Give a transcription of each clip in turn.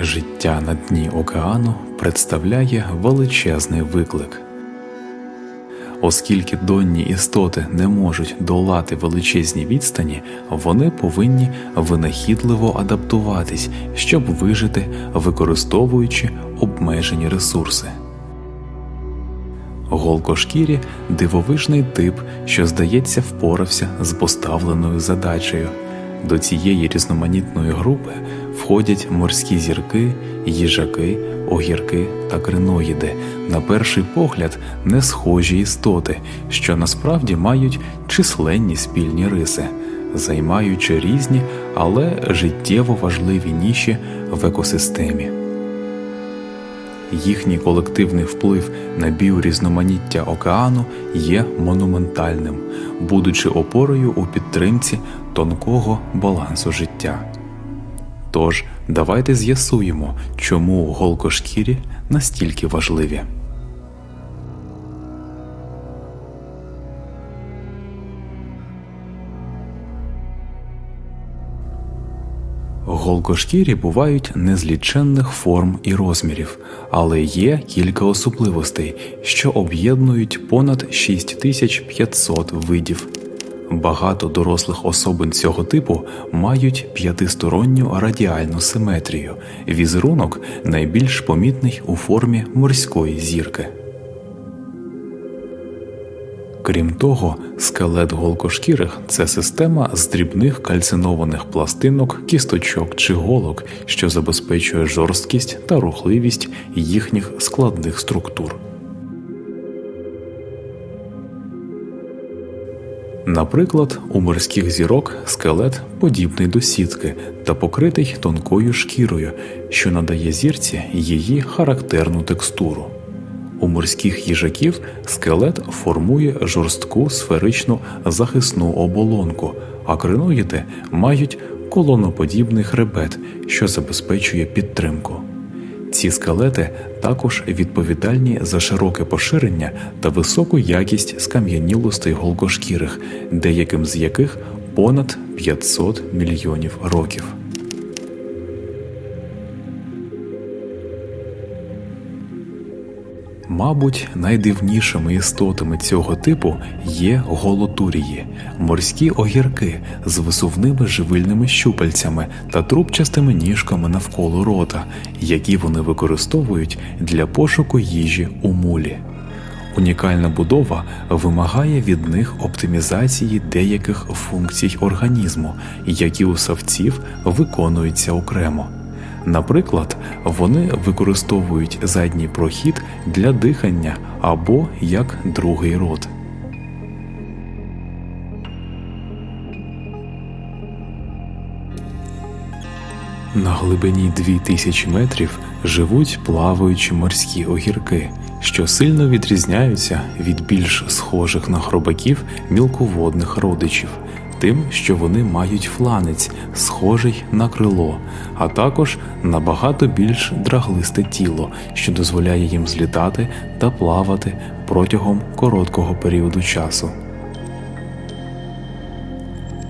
Життя на дні океану представляє величезний виклик. Оскільки донні істоти не можуть долати величезні відстані, вони повинні винахідливо адаптуватись, щоб вижити, використовуючи обмежені ресурси. Голкошкірі дивовижний тип, що, здається, впорався з поставленою задачею. До цієї різноманітної групи входять морські зірки, їжаки, огірки та криноїди, на перший погляд не схожі істоти, що насправді мають численні спільні риси, займаючи різні, але життєво важливі ніші в екосистемі. Їхній колективний вплив на біорізноманіття океану є монументальним, будучи опорою у підтримці тонкого балансу життя. Тож давайте з'ясуємо, чому голкошкірі настільки важливі. Голкошкірі бувають незліченних форм і розмірів, але є кілька особливостей, що об'єднують понад 6500 видів. Багато дорослих особин цього типу мають п'ятисторонню радіальну симетрію. Візерунок найбільш помітний у формі морської зірки. Крім того, скелет голкошкірих це система з дрібних кальцинованих пластинок, кісточок чи голок, що забезпечує жорсткість та рухливість їхніх складних структур. Наприклад, у морських зірок скелет подібний до сітки та покритий тонкою шкірою, що надає зірці її характерну текстуру. У морських їжаків скелет формує жорстку сферичну захисну оболонку, а криноїди мають колоноподібний хребет, що забезпечує підтримку. Ці скелети також відповідальні за широке поширення та високу якість скам'янілостей голкошкірих, деяким з яких понад 500 мільйонів років. Мабуть, найдивнішими істотами цього типу є голотурії, морські огірки з висувними живильними щупальцями та трубчастими ніжками навколо рота, які вони використовують для пошуку їжі у мулі. Унікальна будова вимагає від них оптимізації деяких функцій організму, які у савців виконуються окремо. Наприклад, вони використовують задній прохід для дихання або як другий рот. На глибині 2000 метрів живуть плаваючі морські огірки, що сильно відрізняються від більш схожих на хробаків мілководних родичів, тим, що вони мають фланець, схожий на крило, а також набагато більш драглисте тіло, що дозволяє їм злітати та плавати протягом короткого періоду часу.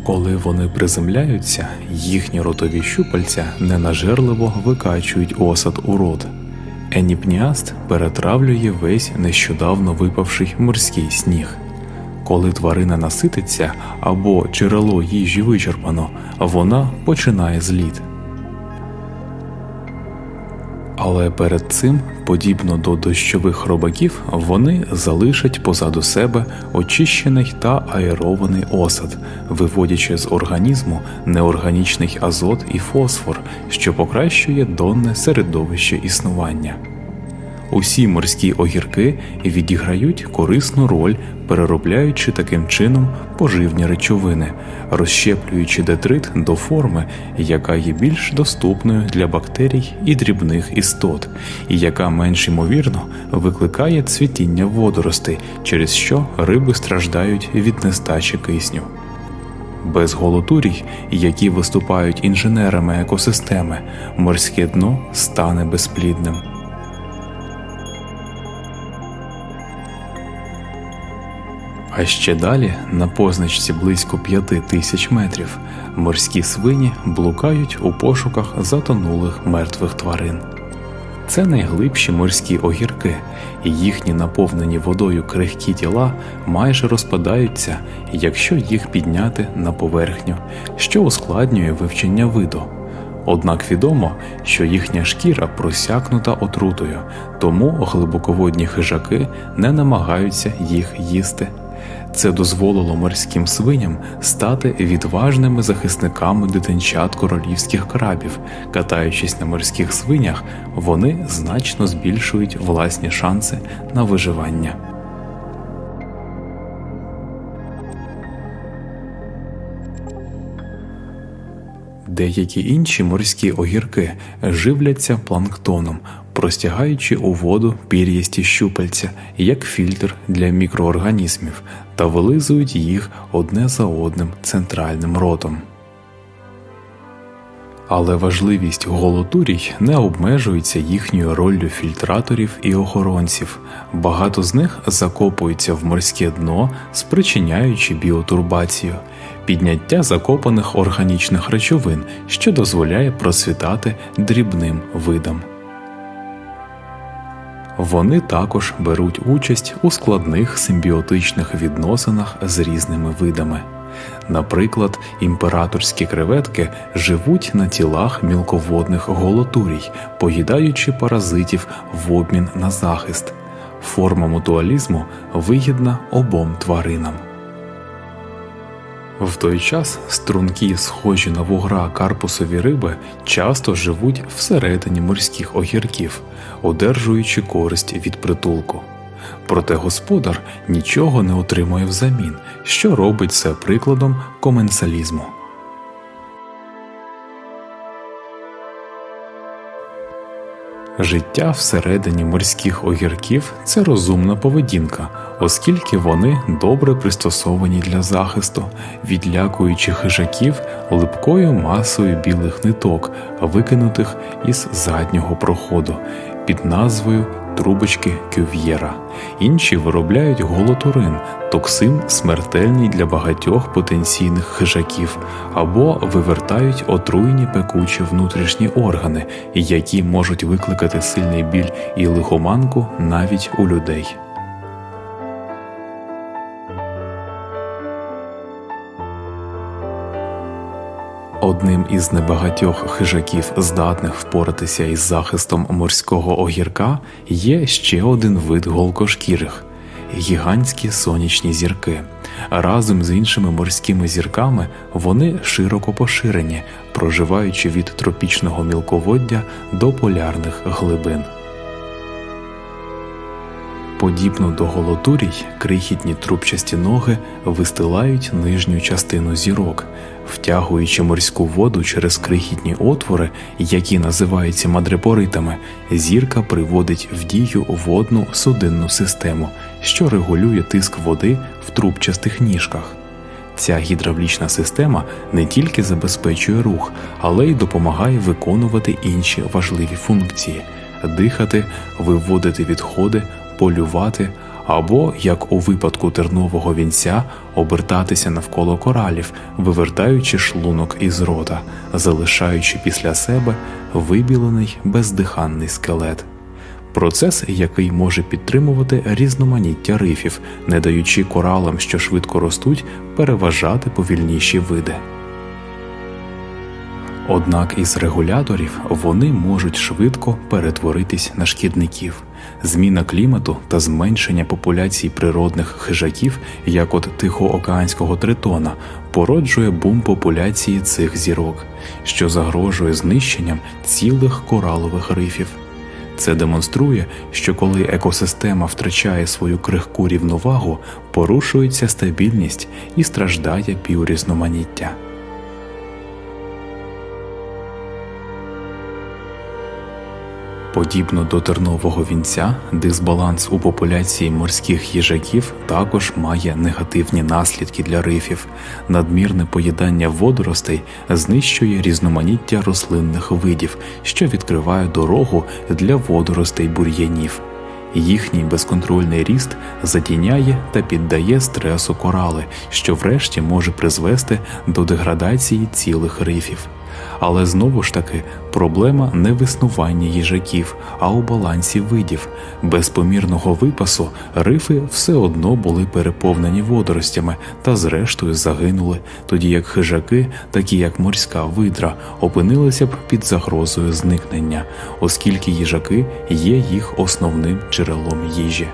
Коли вони приземляються, їхні ротові щупальця ненажерливо викачують осад у рот. Еніпніаст перетравлює весь нещодавно випавший морський сніг. Коли тварина насититься або джерело їжі вичерпано, вона починає зліт. Але перед цим, подібно до дощових робаків, вони залишать позаду себе очищений та аерований осад, виводячи з організму неорганічний азот і фосфор, що покращує донне середовище існування. Усі морські огірки відіграють корисну роль, переробляючи таким чином поживні речовини, розщеплюючи детрит до форми, яка є більш доступною для бактерій і дрібних істот, і яка менш ймовірно викликає цвітіння водоростей, через що риби страждають від нестачі кисню. Без голотурій, які виступають інженерами екосистеми, морське дно стане безплідним. А ще далі, на позначці близько п'яти тисяч метрів, морські свині блукають у пошуках затонулих мертвих тварин. Це найглибші морські огірки, і їхні наповнені водою крихкі тіла майже розпадаються, якщо їх підняти на поверхню, що ускладнює вивчення виду. Однак відомо, що їхня шкіра просякнута отрутою, тому глибоководні хижаки не намагаються їх їсти. Це дозволило морським свиням стати відважними захисниками дитинчат королівських крабів. Катаючись на морських свинях, вони значно збільшують власні шанси на виживання. Деякі інші морські огірки живляться планктоном, простягаючи у воду пір'ясті щупальця як фільтр для мікроорганізмів та вилизують їх одне за одним центральним ротом. Але важливість голотурій не обмежується їхньою роллю фільтраторів і охоронців. Багато з них закопуються в морське дно, спричиняючи біотурбацію, підняття закопаних органічних речовин, що дозволяє процвітати дрібним видам. Вони також беруть участь у складних симбіотичних відносинах з різними видами. Наприклад, імператорські креветки живуть на тілах мілководних голотурій, поїдаючи паразитів в обмін на захист. Форма мутуалізму вигідна обом тваринам. В той час стрункі, схожі на вугра карпусові риби, часто живуть всередині морських огірків, одержуючи користь від притулку. Проте господар нічого не отримує взамін, що робить це прикладом коменсалізму. Життя всередині морських огірків це розумна поведінка, оскільки вони добре пристосовані для захисту, відлякуючи хижаків липкою масою білих ниток, викинутих із заднього проходу під назвою трубочки кюв'єра. Інші виробляють голотурин, токсин смертельний для багатьох потенційних хижаків, або вивертають отруйні пекучі внутрішні органи, які можуть викликати сильний біль і лихоманку навіть у людей. Одним із небагатьох хижаків, здатних впоратися із захистом морського огірка, є ще один вид голкошкірих гігантські сонячні зірки. Разом з іншими морськими зірками вони широко поширені, проживаючи від тропічного мілководдя до полярних глибин. Подібно до голотурій, крихітні трубчасті ноги вистилають нижню частину зірок, втягуючи морську воду через крихітні отвори, які називаються мадрепоритами, зірка приводить в дію водну судинну систему, що регулює тиск води в трубчастих ніжках. Ця гідравлічна система не тільки забезпечує рух, але й допомагає виконувати інші важливі функції дихати, виводити відходи полювати або, як у випадку тернового вінця, обертатися навколо коралів, вивертаючи шлунок із рота, залишаючи після себе вибілений бездиханний скелет. Процес, який може підтримувати різноманіття рифів, не даючи коралам, що швидко ростуть, переважати повільніші види. Однак із регуляторів вони можуть швидко перетворитись на шкідників. Зміна клімату та зменшення популяцій природних хижаків, як от тихоокеанського тритона, породжує бум популяції цих зірок, що загрожує знищенням цілих коралових рифів. Це демонструє, що коли екосистема втрачає свою крихку рівновагу, порушується стабільність і страждає біорізноманіття. Подібно до тернового вінця, дисбаланс у популяції морських їжаків також має негативні наслідки для рифів. Надмірне поїдання водоростей знищує різноманіття рослинних видів, що відкриває дорогу для водоростей бур'янів. Їхній безконтрольний ріст затіняє та піддає стресу корали, що врешті може призвести до деградації цілих рифів. Але знову ж таки проблема не в існуванні їжаків, а у балансі видів. Без помірного випасу рифи все одно були переповнені водоростями та зрештою загинули, тоді як хижаки, такі як морська видра, опинилися б під загрозою зникнення, оскільки їжаки є їх основним джерелом їжі.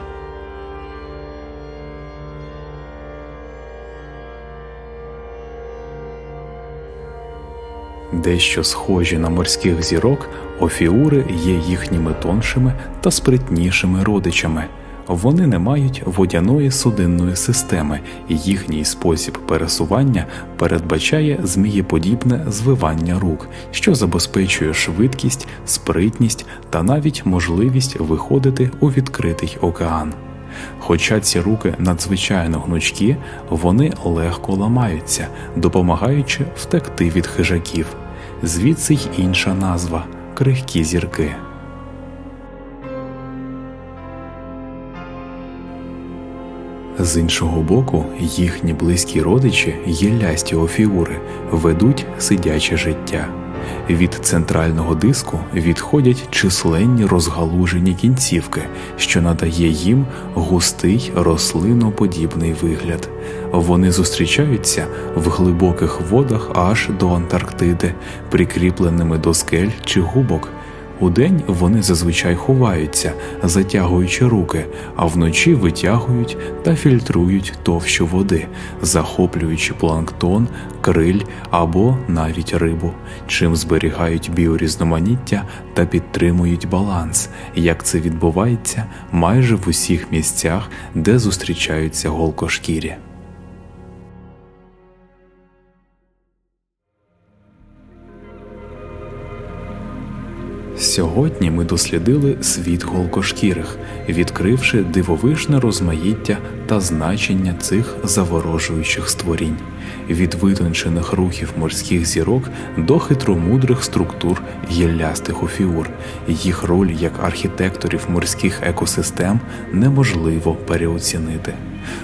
Дещо схожі на морських зірок, офіури є їхніми тоншими та спритнішими родичами. Вони не мають водяної судинної системи, і їхній спосіб пересування передбачає змієподібне звивання рук, що забезпечує швидкість, спритність та навіть можливість виходити у відкритий океан. Хоча ці руки надзвичайно гнучкі, вони легко ламаються, допомагаючи втекти від хижаків. Звідси й інша назва крихкі зірки. З іншого боку, їхні близькі родичі, єлясті офіури, ведуть сидяче життя. Від центрального диску відходять численні розгалужені кінцівки, що надає їм густий рослиноподібний вигляд. Вони зустрічаються в глибоких водах аж до Антарктиди, прикріпленими до скель чи губок. Удень вони зазвичай ховаються, затягуючи руки, а вночі витягують та фільтрують товщу води, захоплюючи планктон, криль або навіть рибу, чим зберігають біорізноманіття та підтримують баланс, як це відбувається майже в усіх місцях, де зустрічаються голкошкірі. Сьогодні ми дослідили світ голкошкірих, відкривши дивовижне розмаїття та значення цих заворожуючих створінь, від витончених рухів морських зірок до хитромудрих структур гіллястих офіур. Їх роль як архітекторів морських екосистем неможливо переоцінити.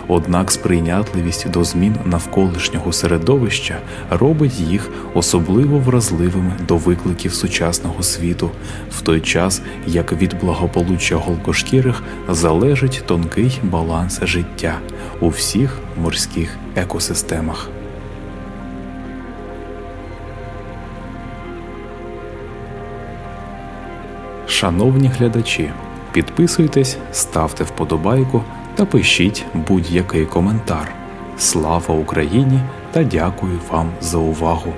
Однак сприйнятливість до змін навколишнього середовища робить їх особливо вразливими до викликів сучасного світу, в той час як від благополуччя голкошкірих залежить тонкий баланс життя у всіх морських екосистемах. Шановні глядачі, підписуйтесь, ставте вподобайку та пишіть будь-який коментар. Слава Україні та дякую вам за увагу!